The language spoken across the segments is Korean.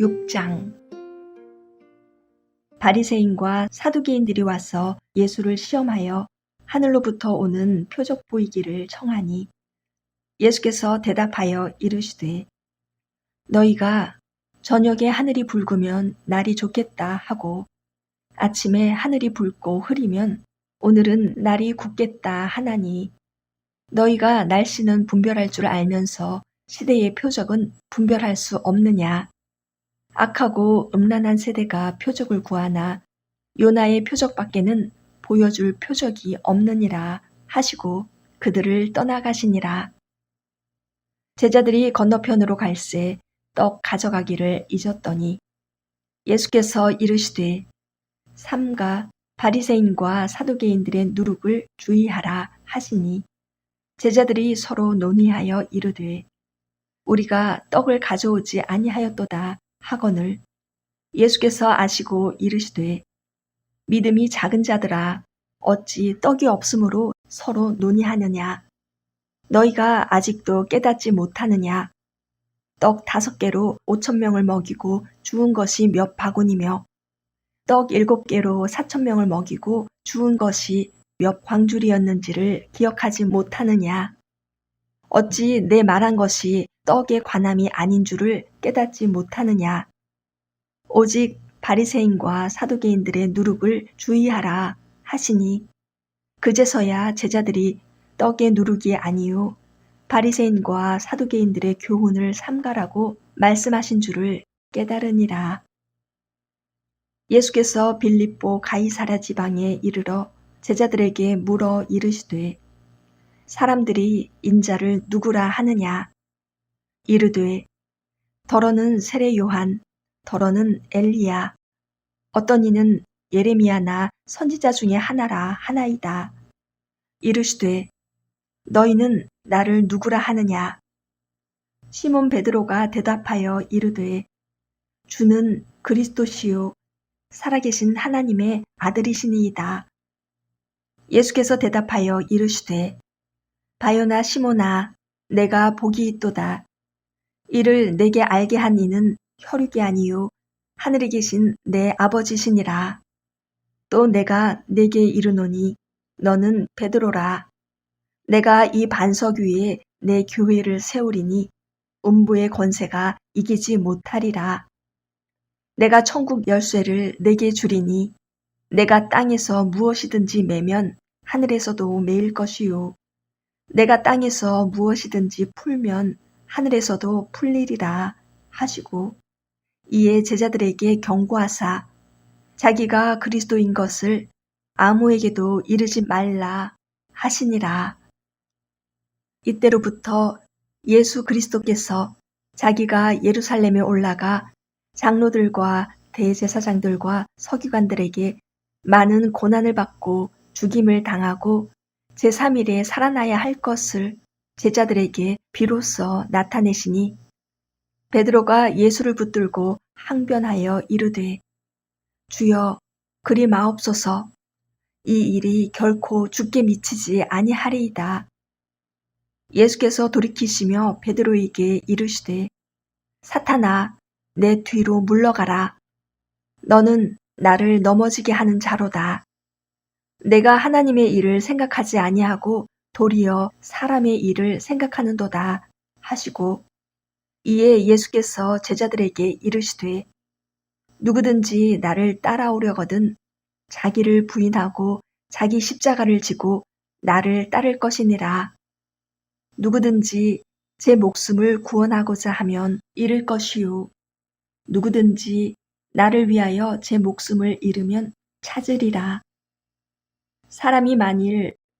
6장. 바리새인과 사두개인들이 와서 예수를 시험하여 하늘로부터 오는 표적 보이기를 청하니 예수께서 대답하여 이르시되 너희가 저녁에 하늘이 붉으면 날이 좋겠다 하고 아침에 하늘이 붉고 흐리면 오늘은 날이 굳겠다 하나니 너희가 날씨는 분별할 줄 알면서 시대의 표적은 분별할 수 없느냐 악하고 음란한 세대가 표적을 구하나 요나의 표적밖에는 보여줄 표적이 없느니라 하시고 그들을 떠나가시니라. 제자들이 건너편으로 갈새 떡 가져가기를 잊었더니 예수께서 이르시되 삼가 바리새인과 사두개인들의 누룩을 주의하라 하시니 제자들이 서로 논의하여 이르되 우리가 떡을 가져오지 아니하였도다 하거늘 예수께서 아시고 이르시되 믿음이 작은 자들아 어찌 떡이 없으므로 서로 논의하느냐? 너희가 아직도 깨닫지 못하느냐? 떡 다섯 개로 오천 명을 먹이고 주운 것이 몇 바구니며 떡 일곱 개로 사천 명을 먹이고 주운 것이 몇 광줄이었는지를 기억하지 못하느냐? 어찌 내 말한 것이 떡의 관함이 아닌 줄을 깨닫지 못하느냐. 오직 바리새인과 사두개인들의 누룩을 주의하라 하시니 그제서야 제자들이 떡의 누룩이 아니요 바리새인과 사두개인들의 교훈을 삼가라고 말씀하신 줄을 깨달으니라. 예수께서 빌립보 가이사라 지방에 이르러 제자들에게 물어 이르시되 사람들이 인자를 누구라 하느냐 이르되 더러는 세례 요한 더러는 엘리야. 어떤 이는 예레미야나 선지자 중에 하나라 하나이다. 이르시되 너희는 나를 누구라 하느냐? 시몬 베드로가 대답하여 이르되 주는 그리스도시요 살아계신 하나님의 아들이시니이다. 예수께서 대답하여 이르시되 바요나 시모나 내가 복이 있도다 이를 내게 알게 한 이는 혈육이 아니요 하늘에 계신 내 아버지시니라. 또 내가 내게 이르노니 너는 베드로라. 내가 이 반석 위에 내 교회를 세우리니 음부의 권세가 이기지 못하리라. 내가 천국 열쇠를 내게 주리니 내가 땅에서 무엇이든지 매면 하늘에서도 매일 것이요. 내가 땅에서 무엇이든지 풀면 하늘에서도 풀리리라 하시고 이에 제자들에게 경고하사 자기가 그리스도인 것을 아무에게도 이르지 말라 하시니라. 이때로부터 예수 그리스도께서 자기가 예루살렘에 올라가 장로들과 대제사장들과 서기관들에게 많은 고난을 받고 죽임을 당하고 제3일에 살아나야 할 것을 제자들에게 비로소 나타내시니 베드로가 예수를 붙들고 항변하여 이르되 주여 그리 마옵소서 이 일이 결코 죽게 미치지 아니하리이다. 예수께서 돌이키시며 베드로에게 이르시되 사탄아 내 뒤로 물러가라. 너는 나를 넘어지게 하는 자로다. 내가 하나님의 일을 생각하지 아니하고 도리어 사람의 일을 생각하는도다 하시고 이에 예수께서 제자들에게 이르시되 누구든지 나를 따라오려거든 자기를 부인하고 자기 십자가를 지고 나를 따를 것이니라. 누구든지 제 목숨을 구원하고자 하면 잃을 것이요. 누구든지 나를 위하여 제 목숨을 잃으면 찾으리라. 사람이 만일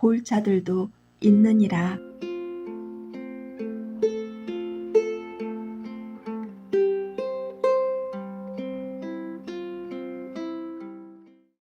볼 자들도 있느니라.